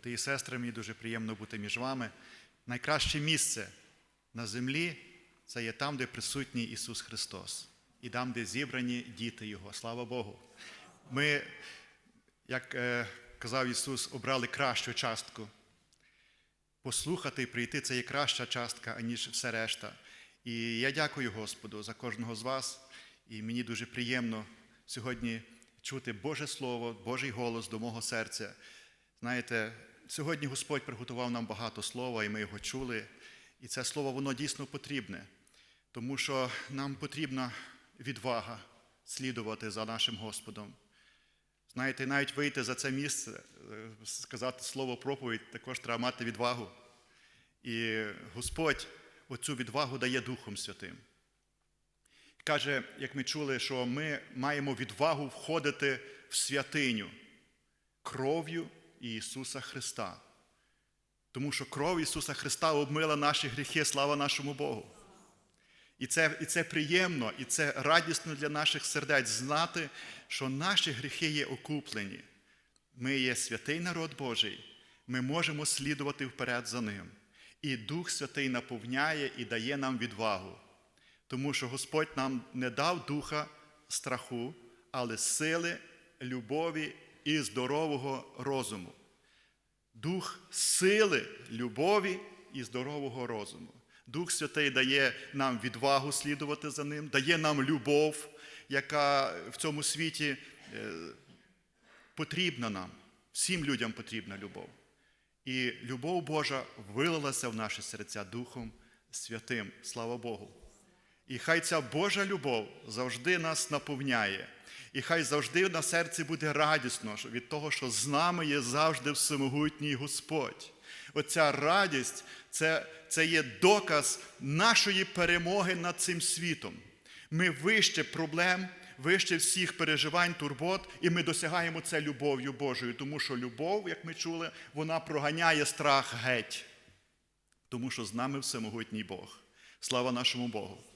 Брати і сестри, мені дуже приємно бути між вами. Найкраще місце на землі це є там, де присутній Ісус Христос, і там, де зібрані діти Його. Слава Богу. Ми, як е, казав Ісус, обрали кращу частку. Послухати і прийти це є краща частка, аніж все решта. І я дякую Господу за кожного з вас. І мені дуже приємно сьогодні чути Боже Слово, Божий голос до мого серця. Знаєте, сьогодні Господь приготував нам багато слова, і ми його чули. І це слово воно дійсно потрібне, тому що нам потрібна відвага слідувати за нашим Господом. Знаєте, навіть вийти за це місце, е, сказати слово проповідь, також треба мати відвагу. І Господь оцю відвагу дає Духом Святим. Каже, як ми чули, що ми маємо відвагу входити в святиню кров'ю Ісуса Христа. Тому що кров Ісуса Христа обмила наші гріхи, слава нашому Богу. І це, і це приємно, і це радісно для наших сердець знати, що наші гріхи є окуплені. Ми є святий народ Божий, ми можемо слідувати вперед за Ним. І Дух Святий наповняє і дає нам відвагу. Тому що Господь нам не дав духа страху, але сили, любові і здорового розуму. Дух сили, любові і здорового розуму. Дух Святий дає нам відвагу слідувати за ним, дає нам любов, яка в цьому світі е, потрібна нам. Всім людям потрібна любов. І любов Божа вилилася в наші серця Духом Святим. Слава Богу. І хай ця Божа любов завжди нас наповняє. І хай завжди на серці буде радісно від того, що з нами є завжди всемогутній Господь. Оця радість це, це є доказ нашої перемоги над цим світом. Ми вище проблем, вище всіх переживань, турбот, і ми досягаємо це любов'ю Божою, тому що любов, як ми чули, вона проганяє страх геть, тому що з нами всемогутній Бог. Слава нашому Богу.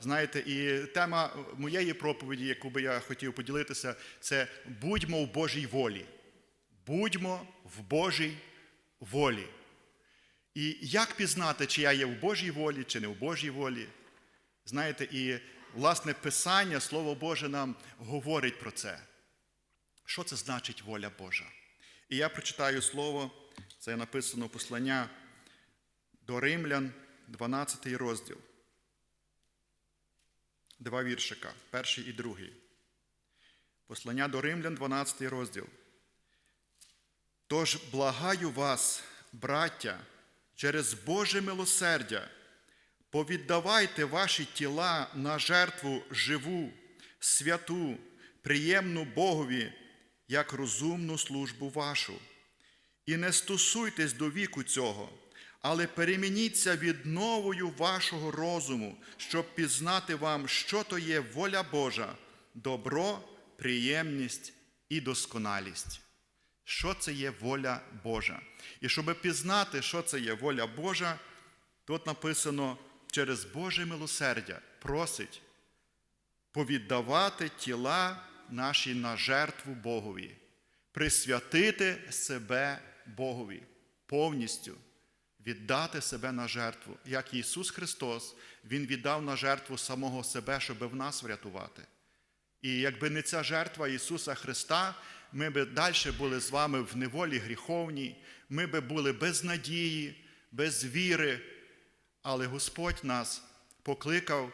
Знаєте, і тема моєї проповіді, яку би я хотів поділитися, це будьмо в Божій волі. Будьмо в Божій волі. І як пізнати, чи я є в Божій волі, чи не в Божій волі? Знаєте, і власне Писання, Слово Боже нам говорить про це. Що це значить воля Божа? І я прочитаю слово, це написано послання до Римлян, 12 розділ. Два віршика, перший і другий. Послання до Римлян, 12 розділ. Тож благаю вас, браття, через Боже милосердя, повіддавайте ваші тіла на жертву живу, святу, приємну Богові, як розумну службу вашу. І не стосуйтесь до віку цього, але перемініться відновою вашого розуму, щоб пізнати вам, що то є воля Божа, добро, приємність і досконалість. Що це є воля Божа? І щоб пізнати, що це є воля Божа, тут написано через Боже милосердя просить повіддавати тіла наші на жертву Богові, присвятити себе Богові повністю, віддати себе на жертву. Як Ісус Христос, Він віддав на жертву самого себе, щоб в нас врятувати. І якби не ця жертва Ісуса Христа, ми би далі були з вами в неволі гріховній, ми би були без надії, без віри. Але Господь нас покликав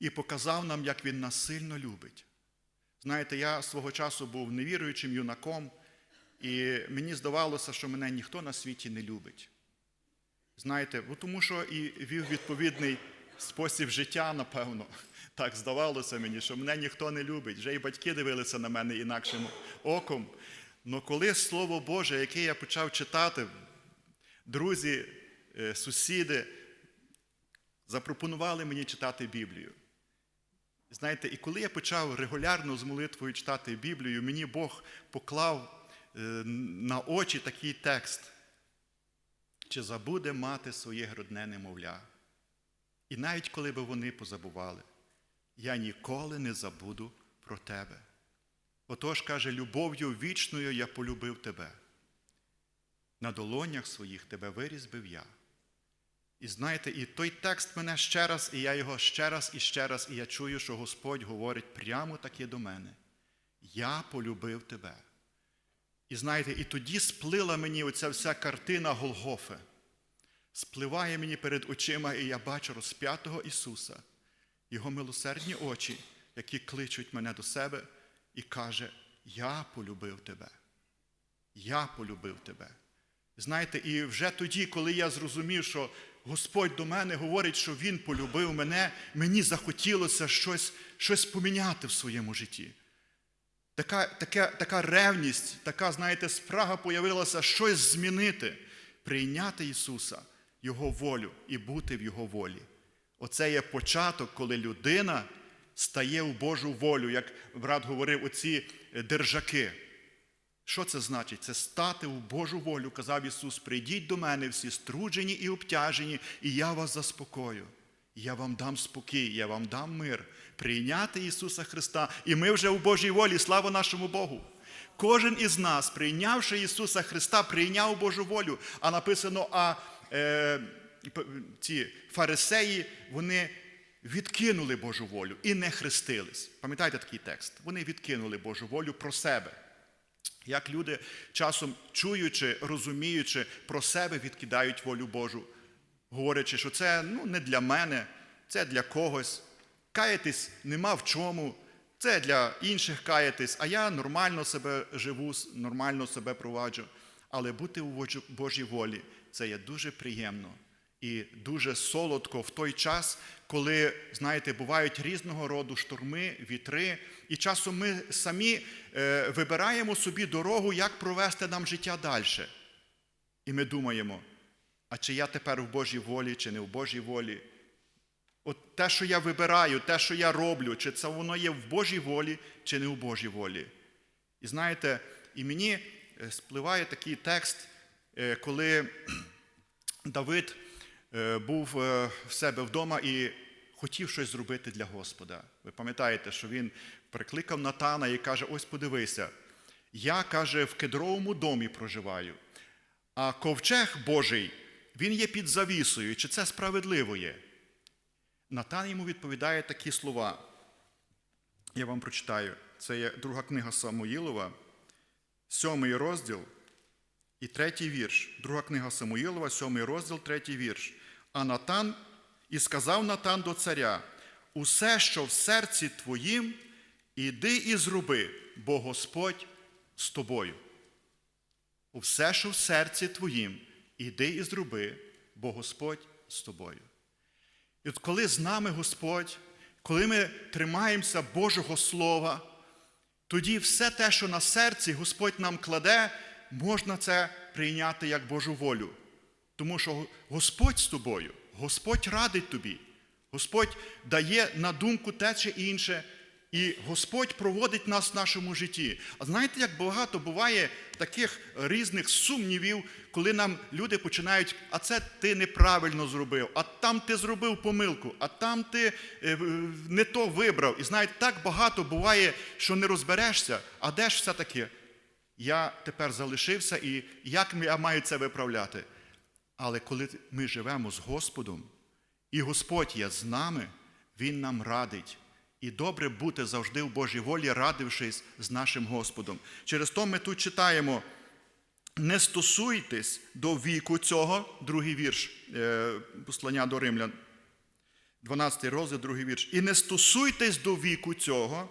і показав нам, як Він нас сильно любить. Знаєте, я свого часу був невіруючим юнаком, і мені здавалося, що мене ніхто на світі не любить. Знаєте, бо тому що і вів відповідний спосіб життя, напевно. Так здавалося мені, що мене ніхто не любить. Вже і батьки дивилися на мене інакшим оком. Але коли Слово Боже, яке я почав читати, друзі, е, сусіди запропонували мені читати Біблію. Знаєте, і коли я почав регулярно з молитвою читати Біблію, мені Бог поклав на очі такий текст. Чи забуде мати своє грудне немовля? І навіть коли би вони позабували, я ніколи не забуду про тебе. Отож, каже, любов'ю вічною я полюбив тебе. на долонях своїх тебе вирізбив я. І знаєте, і той текст мене ще раз, і я його ще раз і ще раз, і я чую, що Господь говорить прямо таки до мене. Я полюбив тебе. І знаєте, і тоді сплила мені оця вся картина Голгофи. Спливає мені перед очима, і я бачу розп'ятого Ісуса, Його милосердні очі, які кличуть мене до себе, і каже: Я полюбив тебе. Я полюбив тебе. Знаєте, і вже тоді, коли я зрозумів, що Господь до мене говорить, що Він полюбив мене, мені захотілося щось, щось поміняти в своєму житті. Така, така, така ревність, така, знаєте, спрага появилася щось змінити, прийняти Ісуса, Його волю і бути в Його волі. Оце є початок, коли людина стає в Божу волю, як брат говорив, оці держаки. Що це значить? Це стати в Божу волю, казав Ісус, прийдіть до мене всі струджені і обтяжені, і я вас заспокою. Я вам дам спокій, я вам дам мир. Прийняти Ісуса Христа. І ми вже у Божій волі, слава нашому Богу. Кожен із нас, прийнявши Ісуса Христа, прийняв Божу волю. А написано, а е, ці фарисеї, вони відкинули Божу волю і не хрестились. Пам'ятаєте такий текст? Вони відкинули Божу волю про себе. Як люди часом чуючи, розуміючи про себе, відкидають волю Божу, говорячи, що це ну, не для мене, це для когось. Каятись нема в чому, це для інших каятись, а я нормально себе живу, нормально себе проваджу. Але бути у Божій волі це є дуже приємно і дуже солодко в той час, коли, знаєте, бувають різного роду штурми, вітри, і часом ми самі е, вибираємо собі дорогу, як провести нам життя далі. І ми думаємо, а чи я тепер в Божій волі, чи не в Божій волі? От те, що я вибираю, те, що я роблю, чи це воно є в Божій волі, чи не в Божій волі. І знаєте, і мені спливає такий текст, е, коли Давид е, був е, в себе вдома і хотів щось зробити для Господа. Ви пам'ятаєте, що він прикликав Натана і каже: Ось подивися, я каже, в кедровому домі проживаю, а ковчег Божий, він є під завісою. Чи це справедливо є? Натан йому відповідає такі слова. Я вам прочитаю. Це є друга книга Самуїлова, сьомий розділ і третій вірш. Друга книга Самуїлова, сьомий розділ, третій вірш. А Натан і сказав Натан до царя: усе, що в серці твоїм, іди і зроби, бо Господь з тобою. Усе, що в серці твоїм, іди і зроби, бо Господь з тобою. І от коли з нами Господь, коли ми тримаємося Божого Слова, тоді все те, що на серці Господь нам кладе, можна це прийняти як Божу волю. Тому що Господь з тобою, Господь радить тобі, Господь дає на думку те чи інше, і Господь проводить нас в нашому житті. А знаєте, як багато буває таких різних сумнівів, коли нам люди починають, а це ти неправильно зробив, а там ти зробив помилку, а там ти не то вибрав. І знаєте, так багато буває, що не розберешся, а де ж все-таки? Я тепер залишився, і як я маю це виправляти? Але коли ми живемо з Господом, і Господь є з нами, Він нам радить. І добре бути завжди в Божій волі, радившись з нашим Господом. Через то ми тут читаємо: не стосуйтесь до віку цього, другий вірш е, послання до римлян, 12 розділ, другий вірш. І не стосуйтесь до віку цього,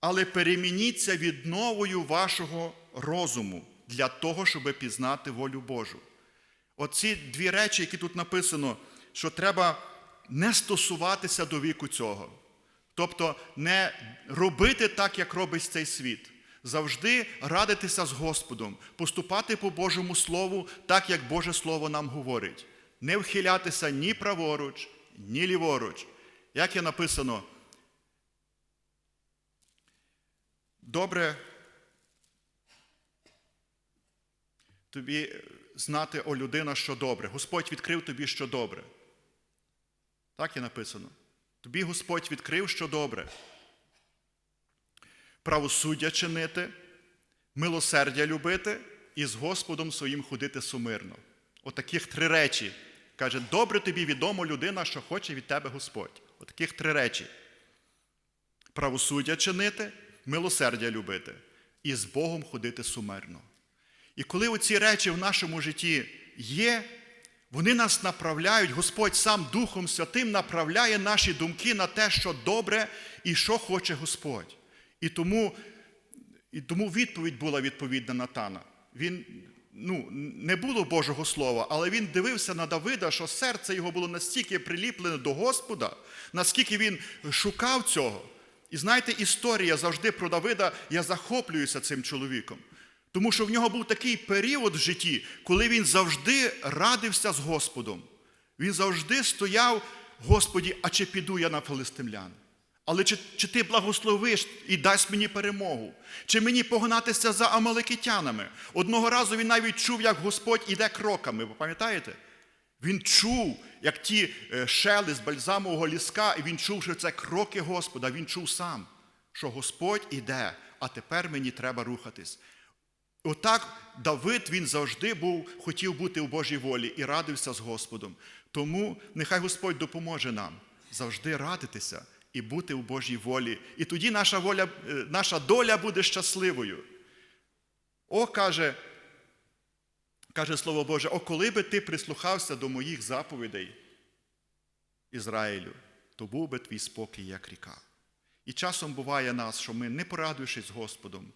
але перемініться відновою вашого розуму для того, щоб пізнати волю Божу. Оці дві речі, які тут написано, що треба не стосуватися до віку цього. Тобто не робити так, як робить цей світ. Завжди радитися з Господом, поступати по Божому Слову, так, як Боже Слово нам говорить. Не вхилятися ні праворуч, ні ліворуч. Як є написано, добре тобі знати о людина, що добре. Господь відкрив тобі, що добре. Так є написано. Тобі Господь відкрив, що добре. Правосуддя чинити, милосердя любити і з Господом своїм ходити сумирно. Отаких три речі. Каже, добре тобі відомо людина, що хоче від тебе Господь. Отаких три речі. Правосуддя чинити, милосердя любити і з Богом ходити сумирно. І коли оці речі в нашому житті є, вони нас направляють, Господь сам Духом Святим направляє наші думки на те, що добре і що хоче Господь. І тому, і тому відповідь була відповідна Натана. Він ну, не було Божого Слова, але він дивився на Давида, що серце його було настільки приліплене до Господа, наскільки він шукав цього. І знаєте, історія завжди про Давида, я захоплююся цим чоловіком. Тому що в нього був такий період в житті, коли він завжди радився з Господом. Він завжди стояв, Господі, а чи піду я на филистимлян? Але чи, чи ти благословиш і дасть мені перемогу? Чи мені погнатися за амаликитянами? Одного разу він навіть чув, як Господь іде кроками. Ви пам'ятаєте? Він чув, як ті е, шели з бальзамового ліска, і він чув, що це кроки Господа. Він чув сам, що Господь іде, а тепер мені треба рухатись. Отак Давид він завжди був, хотів бути у Божій волі і радився з Господом. Тому нехай Господь допоможе нам завжди радитися і бути у Божій волі. І тоді наша воля, е, наша доля буде щасливою. О, каже, каже Слово Боже, о, коли би ти прислухався до моїх заповідей, Ізраїлю, то був би твій спокій, як ріка. І часом буває нас, що ми, не порадуючись з Господом,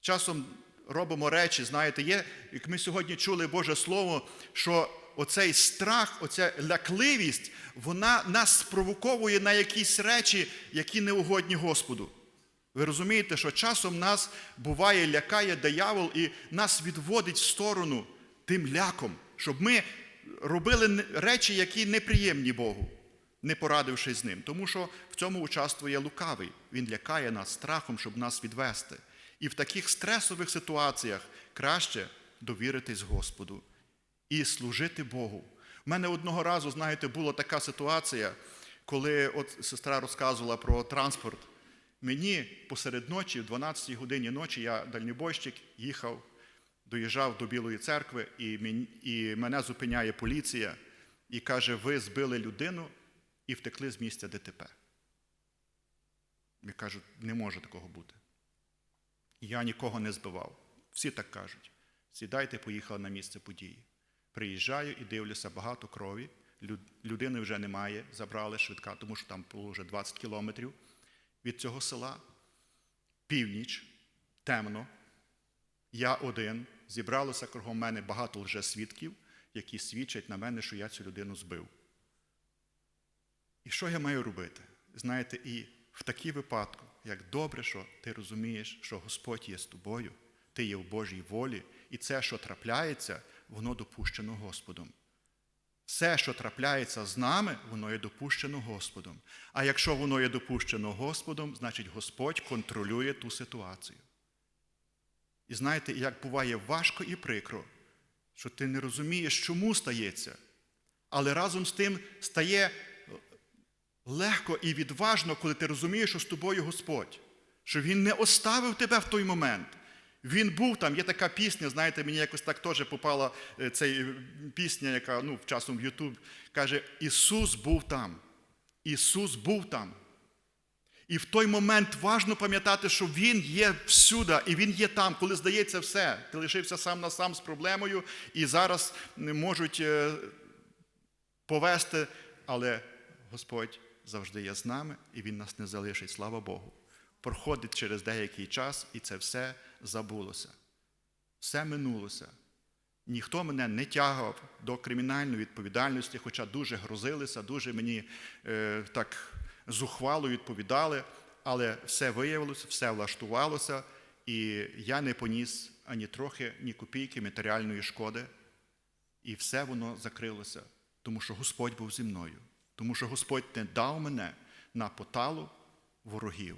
часом робимо речі, знаєте, є, як ми сьогодні чули Боже Слово, що оцей страх, оця лякливість, вона нас спровоковує на якісь речі, які не угодні Господу. Ви розумієте, що часом нас буває, лякає диявол і нас відводить в сторону тим ляком, щоб ми робили речі, які неприємні Богу, не порадившись з ним. Тому що в цьому участвує лукавий. Він лякає нас страхом, щоб нас відвести. І в таких стресових ситуаціях краще довіритись Господу і служити Богу. У мене одного разу, знаєте, була така ситуація, коли от сестра розказувала про транспорт. Мені посеред ночі, в 12 годині ночі, я дальнібойщик, їхав, доїжджав до Білої церкви, і мене зупиняє поліція і каже: ви збили людину і втекли з місця ДТП. Я кажу, не може такого бути. Я нікого не збивав. Всі так кажуть. Сідайте, поїхали на місце події. Приїжджаю і дивлюся, багато крові. Людини вже немає, забрали швидка, тому що там було вже 20 кілометрів від цього села. Північ, темно. Я один. Зібралося кругом мене багато лжесвідків, які свідчать на мене, що я цю людину збив. І що я маю робити? Знаєте, і в такий випадку, як добре, що ти розумієш, що Господь є з тобою, ти є в Божій волі, і це, що трапляється, воно допущено Господом. Все, що трапляється з нами, воно є допущено Господом. А якщо воно є допущено Господом, значить Господь контролює ту ситуацію. І знаєте, як буває важко і прикро, що ти не розумієш, чому стається, але разом з тим стає легко і відважно, коли ти розумієш, що з тобою Господь, що Він не оставив тебе в той момент. Він був там, є така пісня, знаєте, мені якось так теж попала е, ця пісня, яка ну, часом в Ютуб каже: Ісус був там. Ісус був там. І в той момент важно пам'ятати, що Він є всюди, і Він є там, коли здається все. Ти лишився сам на сам з проблемою, і зараз можуть е, повести, але Господь завжди є з нами, і Він нас не залишить, слава Богу. Проходить через деякий час, і це все забулося. Все минулося. Ніхто мене не тягав до кримінальної відповідальності, хоча дуже грозилися, дуже мені е, так зухвало відповідали, але все виявилося, все влаштувалося, і я не поніс ані трохи, ні копійки матеріальної шкоди. І все воно закрилося, тому що Господь був зі мною, тому що Господь не дав мене на поталу ворогів.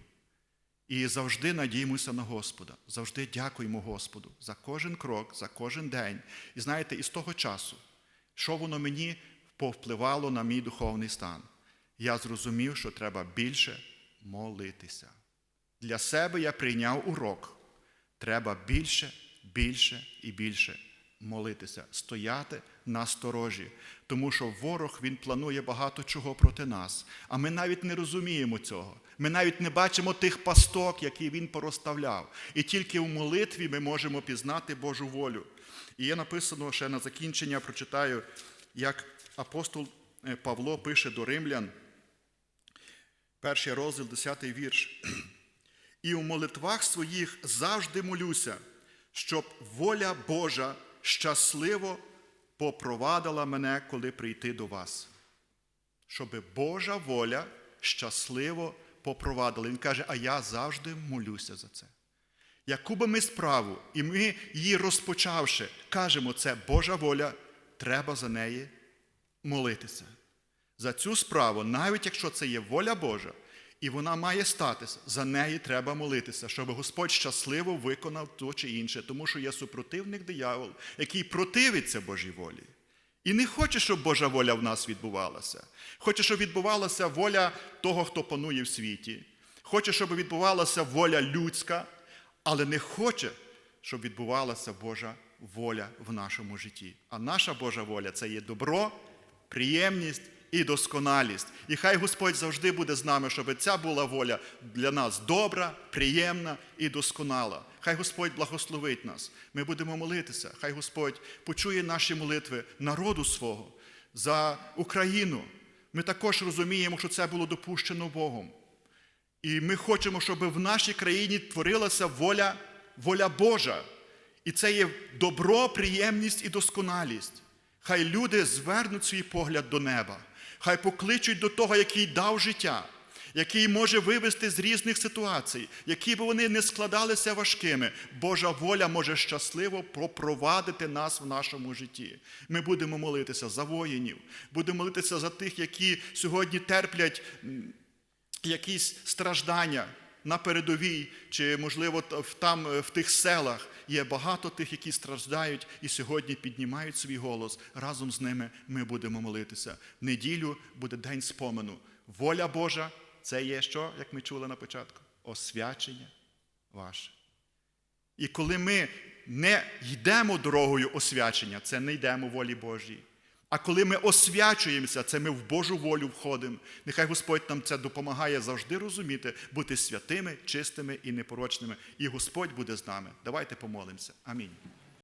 І завжди надіємося на Господа, завжди дякуємо Господу за кожен крок, за кожен день. І знаєте, із того часу, що воно мені повпливало на мій духовний стан, я зрозумів, що треба більше молитися. Для себе я прийняв урок. Треба більше більше і більше молитися, стояти на сторожі, тому що ворог він планує багато чого проти нас, а ми навіть не розуміємо цього. Ми навіть не бачимо тих пасток, які він порозставляв. І тільки в молитві ми можемо пізнати Божу волю. І є написано ще на закінчення, прочитаю, як апостол е, Павло пише до римлян, перший розділ, 10 вірш. І у молитвах своїх завжди молюся, щоб воля Божа щасливо попровадила мене, коли прийти до вас. Щоб Божа воля щасливо попровадила. Він каже, а я завжди молюся за це. Яку би ми справу, і ми її розпочавши, кажемо, це Божа воля, треба за неї молитися. За цю справу, навіть якщо це є воля Божа, і вона має статися, за неї треба молитися, щоб Господь щасливо виконав то чи інше, тому що є супротивник диявол, який противиться Божій волі. І не хоче, щоб Божа воля в нас відбувалася. Хоче, щоб відбувалася воля того, хто панує в світі. Хоче, щоб відбувалася воля людська, але не хоче, щоб відбувалася Божа воля в нашому житті. А наша Божа воля це є добро, приємність і досконалість. І хай Господь завжди буде з нами, щоб ця була воля для нас добра, приємна і досконала. Хай Господь благословить нас. Ми будемо молитися. Хай Господь почує наші молитви народу свого за Україну. Ми також розуміємо, що це було допущено Богом. І ми хочемо, щоб в нашій країні творилася воля, воля Божа. І це є добро, приємність і досконалість. Хай люди звернуть свій погляд до неба, хай покличуть до того, який дав життя, який може вивести з різних ситуацій, які б вони не складалися важкими. Божа воля може щасливо пропровадити нас в нашому житті. Ми будемо молитися за воїнів, будемо молитися за тих, які сьогодні терплять якісь страждання на передовій, чи, можливо, там е, в тих селах є багато тих, які страждають і сьогодні піднімають свій голос. Разом з ними ми будемо молитися. В неділю буде день спомену. Воля Божа це є що, як ми чули на початку? Освячення ваше. І коли ми не йдемо дорогою освячення, це не йдемо волі Божій. А коли ми освячуємося, це ми в Божу волю входимо. Нехай Господь нам це допомагає завжди розуміти, бути святими, чистими і непорочними. І Господь буде з нами. Давайте помолимося. Амінь.